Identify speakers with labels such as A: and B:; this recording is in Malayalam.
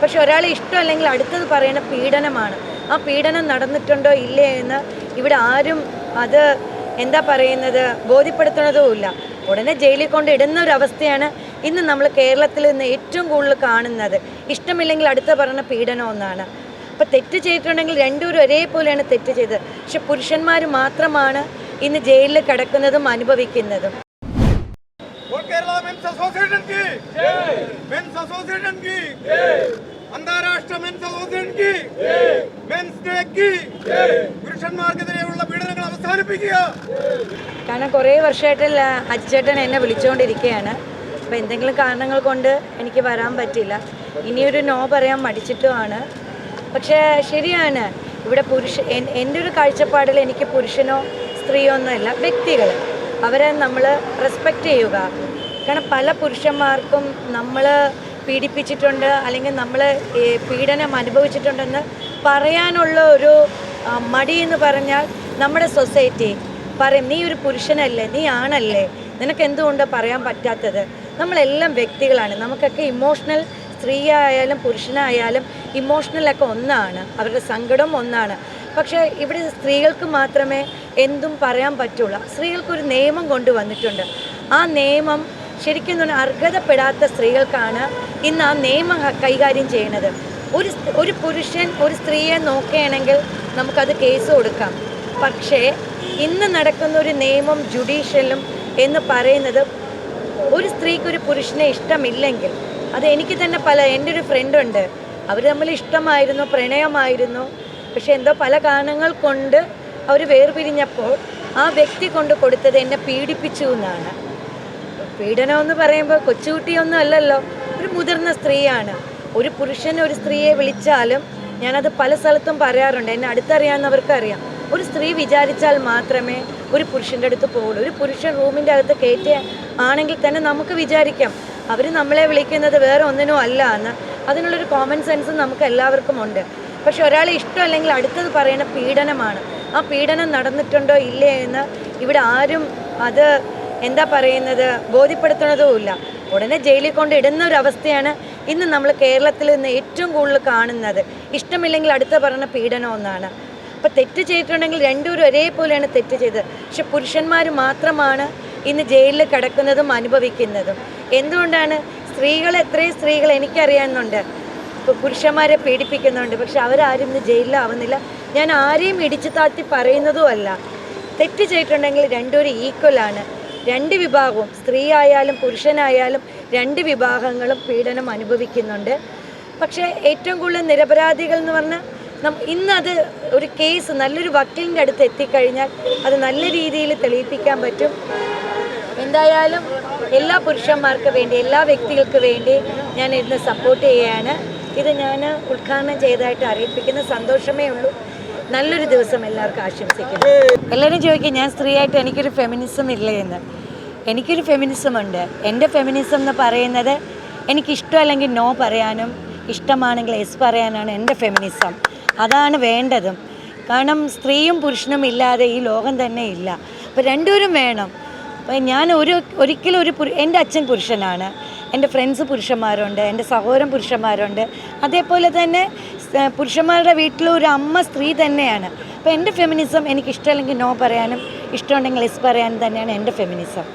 A: പക്ഷെ ഒരാളെ ഇഷ്ടമല്ലെങ്കിൽ അടുത്തത് പറയുന്ന പീഡനമാണ്. ആ പീഡനം നടന്നിട്ടുണ്ടോ ഇല്ലേ എന്ന് ഇവിടെ ആരും അത് എന്താ പറയുന്നത് ബോധ്യപ്പെടുത്തുന്നതുമില്ല ഉടനെ ജയിലിൽ കൊണ്ട് ഇടുന്ന ഒരു അവസ്ഥയാണ് ഇന്ന് നമ്മൾ കേരളത്തിൽ നിന്ന് ഏറ്റവും കൂടുതൽ കാണുന്നത്. ഇഷ്ടമില്ലെങ്കിൽ അടുത്ത പറയുന്ന പീഡനം ഒന്നാണ്. അപ്പോൾ തെറ്റ് ചെയ്തിട്ടുണ്ടെങ്കിൽ രണ്ടുപേരും ഒരേപോലെയാണ് തെറ്റ് ചെയ്തത്. പക്ഷെ പുരുഷന്മാർ മാത്രമാണ് ഇന്ന് ജയിലിൽ കിടക്കുന്നതും അനുഭവിക്കുന്നതും.
B: കേരള മെൻസ് അന്താരാഷ്ട്ര മെൻസ് കൗൺസിലിലേക്ക് മെൻസ് ഡേക്ക് പുരുഷന്മാർക്കെതിരെയുള്ള പീഡനങ്ങൾ അവസാനിപ്പിക്കുക.
A: കാരണം കുറേ വർഷമായിട്ട് അച്ചേട്ടൻ എന്നെ വിളിച്ചുകൊണ്ടിരിക്കുകയാണ്. അപ്പോൾ എന്തെങ്കിലും കാരണങ്ങൾ കൊണ്ട് എനിക്ക് വരാൻ പറ്റില്ല. ഇനിയൊരു നോ പറയാൻ മടിച്ചിട്ടുമാണ്. പക്ഷേ ശരിയാണ്. ഇവിടെ പുരുഷ എന്റെ ഒരു കാഴ്ചപ്പാടിൽ എനിക്ക് പുരുഷനോ സ്ത്രീയോ ഒന്നുമല്ല വ്യക്തികൾ അവരെ നമ്മൾ റെസ്പെക്റ്റ് ചെയ്യുക. കാരണം പല പുരുഷന്മാർക്കും നമ്മൾ പീഡിപ്പിച്ചിട്ടുണ്ട് അല്ലെങ്കിൽ നമ്മൾ പീഡനം അനുഭവിച്ചിട്ടുണ്ടെന്ന് പറയാനുള്ള ഒരു മടി എന്ന് പറഞ്ഞാൽ നമ്മുടെ സൊസൈറ്റി. പറയും നീ ഒരു പുരുഷനല്ലേ നീ ആണല്ലേ നിനക്ക് എന്തുകൊണ്ട് പറയാൻ പറ്റാത്തത്? നമ്മളെല്ലാം വ്യക്തികളാണ്. നമുക്കൊക്കെ ഇമോഷണൽ സ്ത്രീ ആയാലും പുരുഷനായാലും ഇമോഷണലൊക്കെ ഒന്നാണ് അവരുടെ സങ്കടം ഒന്നാണ്. പക്ഷേ ഇവിടെ സ്ത്രീകൾക്ക് മാത്രമേ എന്തും പറയാൻ പറ്റുള്ളൂ. സ്ത്രീകൾക്കൊരു നിയമം കൊണ്ടുവന്നിട്ടുണ്ട്. ആ നിയമം ശരിക്കും പറഞ്ഞാൽ അർഹതപ്പെടാത്ത സ്ത്രീകൾക്കാണ് ഇന്ന് ആ നിയമം കൈകാര്യം ചെയ്യുന്നത്. ഒരു ഒരു പുരുഷൻ ഒരു സ്ത്രീയെ നോക്കുകയാണെങ്കിൽ നമുക്കത് കേസ് കൊടുക്കാം. പക്ഷേ ഇന്ന് നടക്കുന്ന ഒരു നിയമം ജുഡീഷ്യലും എന്ന് പറയുന്നത് ഒരു സ്ത്രീക്ക് ഒരു പുരുഷനെ ഇഷ്ടമില്ലെങ്കിൽ അത് എനിക്ക് തന്നെ പല എന്റെ ഒരു ഫ്രണ്ടുണ്ട് അവർ തമ്മിൽ ഇഷ്ടമായിരുന്നു പ്രണയമായിരുന്നു. പക്ഷെ എന്തോ പല കാരണങ്ങൾ കൊണ്ട് അവർ വേർപിരിഞ്ഞപ്പോൾ ആ വ്യക്തി കൊണ്ട് കൊടുത്തത് എന്നെ പീഡിപ്പിച്ചു എന്നാണ്. പീഡനം എന്ന് പറയുമ്പോൾ കൊച്ചുകുട്ടിയൊന്നും അല്ലല്ലോ. ഒരു മുതിർന്ന സ്ത്രീയാണ്. ഒരു പുരുഷൻ ഒരു സ്ത്രീയെ വിളിച്ചാലും ഞാനത് പല സ്ഥലത്തും പറയാറുണ്ട്. എന്നെ അടുത്തറിയാവുന്നവർക്ക് അറിയാം ഒരു സ്ത്രീ വിചാരിച്ചാൽ മാത്രമേ ഒരു പുരുഷന്റെ അടുത്ത് പോകുള്ളൂ ഒരു പുരുഷൻ റൂമിന്റെ അകത്ത് കയറ്റിയ ആണെങ്കിൽ തന്നെ നമുക്ക് വിചാരിക്കാം അവർ നമ്മളെ വിളിക്കുന്നത് വേറെ ഒന്നിനും അല്ല എന്ന്. അതിനുള്ളൊരു കോമൺ സെൻസ് നമുക്ക് എല്ലാവർക്കും ഉണ്ട്. പക്ഷെ ഒരാളെ ഇഷ്ടമല്ലെങ്കിൽ അടുത്തത് പറയുന്ന പീഡനമാണ്. ആ പീഡനം നടന്നിട്ടുണ്ടോ ഇല്ലേ എന്ന് ഇവിടെ ആരും അത് എന്താ പറയുന്നത്? ബോധ്യപ്പെടുത്തുന്നതുമില്ല. ഉടനെ ജയിലിൽ കൊണ്ട് ഇടുന്ന ഒരു അവസ്ഥയാണ് ഇന്ന് നമ്മൾ കേരളത്തിൽ നിന്ന് ഏറ്റവും കൂടുതൽ കാണുന്നത്. ഇഷ്ടമില്ലെങ്കിൽ അടുത്ത പറഞ്ഞ പീഡനം ഒന്നാണ്. അപ്പോൾ തെറ്റ് ചെയ്തിട്ടുണ്ടെങ്കിൽ രണ്ടുപേരും ഒരേപോലെയാണ് തെറ്റ് ചെയ്തത്. പക്ഷെ പുരുഷന്മാർ മാത്രമാണ് ഇന്ന് ജയിലിൽ കിടക്കുന്നതും അനുഭവിക്കുന്നതും. എന്തുകൊണ്ടാണ്? സ്ത്രീകൾ എത്രയും സ്ത്രീകൾ എനിക്കറിയാവുന്നുണ്ട് ഇപ്പോൾ പുരുഷന്മാരെ പീഡിപ്പിക്കുന്നുണ്ട്. പക്ഷെ അവരാരും ഇന്ന് ജയിലിലാവുന്നില്ല. ഞാൻ ആരെയും ഇടിച്ചു താഴ്ത്തി പറയുന്നതുമല്ല. തെറ്റ് ചെയ്തിട്ടുണ്ടെങ്കിൽ രണ്ടുപേരും ഈക്വലാണ് രണ്ട് വിഭാഗവും സ്ത്രീ ആയാലും പുരുഷനായാലും രണ്ട് വിഭാഗങ്ങളും പീഡനം അനുഭവിക്കുന്നുണ്ട്. പക്ഷേ ഏറ്റവും കൂടുതൽ നിരപരാധികൾ എന്ന് പറഞ്ഞാൽ നം ഇന്നത് ഒരു കേസ് നല്ലൊരു വക്കീലിന്റെ അടുത്ത് എത്തിക്കഴിഞ്ഞാൽ അത് നല്ല രീതിയിൽ തെളിയിപ്പിക്കാൻ പറ്റും. എന്തായാലും എല്ലാ പുരുഷന്മാർക്ക് വേണ്ടി എല്ലാ വ്യക്തികൾക്ക് വേണ്ടി ഞാൻ ഇന്ന് സപ്പോർട്ട് ചെയ്യുകയാണ്. ഇത് ഞാൻ ഉദ്ഘാടനം ചെയ്തതായിട്ട് അറിയിപ്പിക്കുന്ന സന്തോഷമേ ഉള്ളൂ. നല്ലൊരു ദിവസം എല്ലാവർക്കും ആശംസിക്കുന്നു. എല്ലാവരും ചോദിക്കും ഞാൻ സ്ത്രീയായിട്ട് എനിക്കൊരു ഫെമിനിസം ഇല്ല എന്ന്. എനിക്കൊരു ഫെമിനിസം ഉണ്ട്. എന്റെ ഫെമിനിസം എന്ന് പറയുന്നത് എനിക്കിഷ്ടമല്ലെങ്കിൽ നോ പറയാനും ഇഷ്ടമാണെങ്കിൽ എസ് പറയാനാണ് എന്റെ ഫെമിനിസം അതാണ് വേണ്ടതും. കാരണം സ്ത്രീയും പുരുഷനും ഇല്ലാതെ ഈ ലോകം തന്നെ ഇല്ല. അപ്പോൾ രണ്ടുപേരും വേണം. അപ്പോൾ ഞാൻ ഒരു ഒരിക്കലും ഒരു എന്റെ അച്ഛൻ പുരുഷനാണ്. എന്റെ ഫ്രണ്ട്സ് പുരുഷന്മാരുണ്ട്. എന്റെ സഹോദരൻ പുരുഷന്മാരുണ്ട്. അതേപോലെ തന്നെ പുരുഷന്മാരുടെ വീട്ടിൽ ഒരു അമ്മ സ്ത്രീ തന്നെയാണ്. അപ്പോൾ എന്റെ ഫെമിനിസം എനിക്ക് ഇഷ്ടമല്ലെങ്കിൽ നോ പറയാനും ഇഷ്ടമുണ്ടെങ്കിൽ എസ് പറയാനും തന്നെയാണ് എന്റെ ഫെമിനിസം